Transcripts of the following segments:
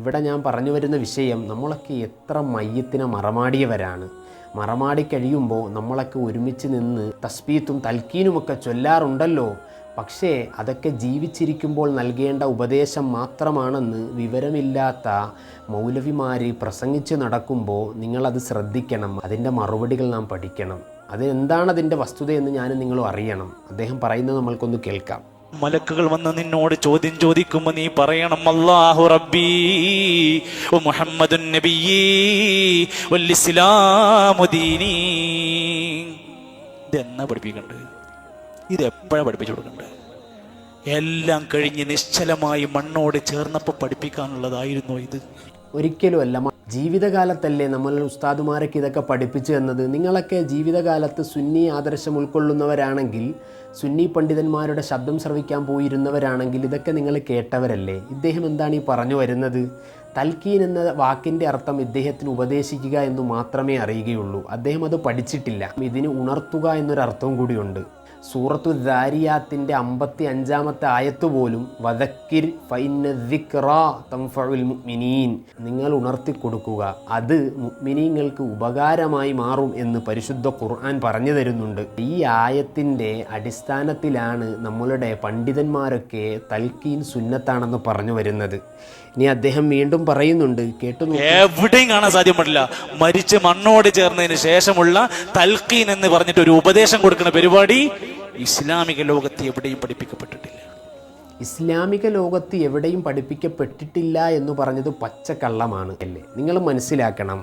ഇവിടെ ഞാൻ പറഞ്ഞു വരുന്ന വിഷയം നമ്മളൊക്കെ എത്ര മയ്യത്തിനെ മറമാടിയവരാണ്. മറമാടി കഴിയുമ്പോൾ നമ്മളൊക്കെ ഒരുമിച്ച് നിന്ന് തസ്ബീത്തും തൽക്കീനുമൊക്കെ ചൊല്ലാറുണ്ടല്ലോ. പക്ഷേ അതൊക്കെ ജീവിച്ചിരിക്കുമ്പോൾ നൽകേണ്ട ഉപദേശം മാത്രമാണെന്ന് വിവരമില്ലാത്ത മൗലവിമാർ പ്രസംഗിച്ച് നടക്കുമ്പോൾ നിങ്ങളത് ശ്രദ്ധിക്കണം. അതിന്റെ മറുപടികൾ നാം പഠിക്കണം. അത് എന്താണ് അതിന്റെ വസ്തുതയെന്ന് ഞാനും നിങ്ങളും അറിയണം. അദ്ദേഹം പറയുന്നത് നമ്മൾക്കൊന്ന് കേൾക്കാം. മലക്കുകൾ വന്ന് നിന്നോട് ചോദ്യം ചോദിക്കുമ്പോ നീ പറയണം അള്ളാഹു റബ്ബി ദീനി. ഇതെന്നാ പഠിപ്പിക്കണ്ട്? ഇത് എപ്പോഴാ പഠിപ്പിച്ചു കൊടുക്കണ്ടേ? എല്ലാം കഴിഞ്ഞ് നിശ്ചലമായി മണ്ണോട് ചേർന്നപ്പോൾ പഠിപ്പിക്കാനുള്ളതായിരുന്നു ഇത്? ഒരിക്കലുമല്ല. ജീവിതകാലത്തല്ലേ നമ്മൾ ഉസ്താദുമാരൊക്കെ ഇതൊക്കെ പഠിപ്പിച്ചു തന്നത്? നിങ്ങളൊക്കെ ജീവിതകാലത്ത് സുന്നി ആദർശം ഉൾക്കൊള്ളുന്നവരാണെങ്കിൽ സുന്നി പണ്ഡിതന്മാരുടെ ശബ്ദം ശ്രവിക്കാൻ പോയിരുന്നവരാണെങ്കിൽ ഇതൊക്കെ നിങ്ങൾ കേട്ടവരല്ലേ? ഇദ്ദേഹം എന്താണ് ഈ പറഞ്ഞു വരുന്നത്? തൽക്കീൻ എന്ന വാക്കിന്റെ അർത്ഥം ഇദ്ദേഹത്തിന് ഉപദേശിക്കുക എന്ന് മാത്രമേ അറിയുകയുള്ളൂ. അദ്ദേഹം അത് പഠിച്ചിട്ടില്ല. ഇതിന് ഉണർത്തുക എന്നൊരർത്ഥവും കൂടിയുണ്ട്. സൂറത്തു ദാരിയാത്തിന്റെ അമ്പത്തി അഞ്ചാമത്തെ ആയത്ത് പോലും തംഫഉൽ മുഅ്മിനീൻ നിങ്ങൾ ഉണർത്തി കൊടുക്കുക അത് മുഅ്മിനീങ്ങൾക്ക് ഉപകാരമായി മാറും എന്ന് പരിശുദ്ധ ഖുർആൻ പറഞ്ഞു തരുന്നുണ്ട്. ഈ ആയത്തിന്റെ അടിസ്ഥാനത്തിലാണ് നമ്മളുടെ പണ്ഡിതന്മാരൊക്കെ തൽക്കീൻ സുന്നത്താണെന്ന് പറഞ്ഞു വരുന്നത്. ഇനി അദ്ദേഹം വീണ്ടും പറയുന്നുണ്ട് കേട്ടു. എവിടെയും കാണാൻ സാധ്യം പറ്റില്ല മരിച്ച് മണ്ണോട് ചേർന്നതിന് ശേഷമുള്ള തൽക്കീൻ എന്ന് പറഞ്ഞിട്ട് ഒരു ഉപദേശം കൊടുക്കുന്ന പരിപാടി ഇസ്ലാമിക ലോകത്ത് എവിടെയും പഠിപ്പിക്കപ്പെട്ടിട്ടില്ല. ഇസ്ലാമിക ലോകത്ത് എവിടെയും പഠിപ്പിക്കപ്പെട്ടിട്ടില്ല എന്ന് പറഞ്ഞത് പച്ചക്കള്ളമാണ്. അല്ലേ നിങ്ങൾ മനസ്സിലാക്കണം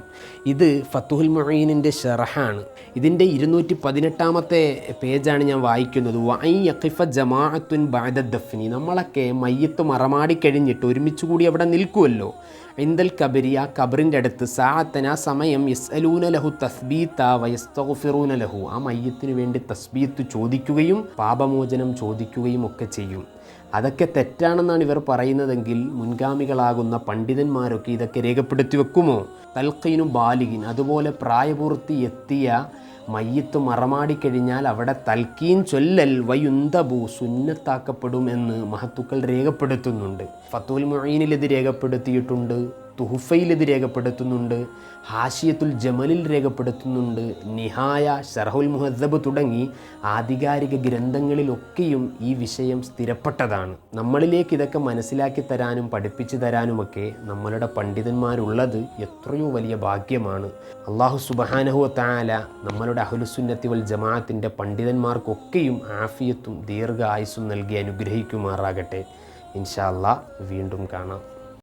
ഇത് ഫത്തുഹുൽ മൊഹീനിന്റെ ഷെറഹാണ്. ഇതിന്റെ ഇരുന്നൂറ്റി പതിനെട്ടാമത്തെ പേജാണ് ഞാൻ വായിക്കുന്നത്. വൈ യഖിഫ ജമാഅത്തുൻ ബാദ ദഫ്നി. നമ്മളൊക്കെ മയ്യത്ത് മറമാടി കഴിഞ്ഞിട്ട് ഒരുമിച്ച് കൂടി അവിടെ നിൽക്കുമല്ലോ ഇന്ദൽ കബരി ആ കബറിന്റെ അടുത്ത് സാഅത്തൻ ആ സമയം യസ്അലൂന ലഹു തസ്ബീത്ത വയസ്തഫിറൂന ലഹു. ആ മയ്യത്തിന് വേണ്ടി തസ്ബീത്ത് ചോദിക്കുകയും പാപമോചനം ചോദിക്കുകയും ഒക്കെ ചെയ്യും. അതൊക്കെ തെറ്റാണെന്നാണ് ഇവർ പറയുന്നതെങ്കിൽ മുൻഗാമികളാകുന്ന പണ്ഡിതന്മാരൊക്കെ ഇതൊക്കെ രേഖപ്പെടുത്തി വെക്കുമോ? തൽക്കീനും ബാലികിൻ അതുപോലെ പ്രായപൂർത്തി എത്തിയ മയ്യത്ത് മറമാടിക്കഴിഞ്ഞാൽ അവിടെ തൽക്കീൻ ചൊല്ലൽ വയുന്തബു സുന്നത്താക്കപ്പെടും എന്ന് മഹത്തുക്കൾ രേഖപ്പെടുത്തുന്നുണ്ട്. ഫത്തുൽ മൊയ്നിൽ ഇത് രേഖപ്പെടുത്തിയിട്ടുണ്ട്. തുഹുഫയിൽ ഇത് രേഖപ്പെടുത്തുന്നുണ്ട്? ഹാഷിയത്തുൽ ജമലിൽ രേഖപ്പെടുത്തുന്നുണ്ട്. നിഹായ ഷർഹുൽ മുഹദ്ദബ് തുടങ്ങി ആധികാരിക ഗ്രന്ഥങ്ങളിലൊക്കെയും ഈ വിഷയം സ്ഥിരപ്പെട്ടതാണ്. നമ്മളിലേക്ക് ഇതൊക്കെ മനസ്സിലാക്കി തരാനും പഠിപ്പിച്ചു തരാനുമൊക്കെ നമ്മളുടെ പണ്ഡിതന്മാരുള്ളത് എത്രയോ വലിയ ഭാഗ്യമാണ്. അള്ളാഹു സുബഹാനഹു താല നമ്മളുടെ അഹുലുസുന്നത്തി വൽ ജമാഅത്തിന്റെ പണ്ഡിതന്മാർക്കൊക്കെയും ആഫിയത്തും ദീർഘ ആയുസ്സും നൽകി അനുഗ്രഹിക്കുമാറാകട്ടെ. ഇൻഷാ അല്ലാ വീണ്ടും കാണാം.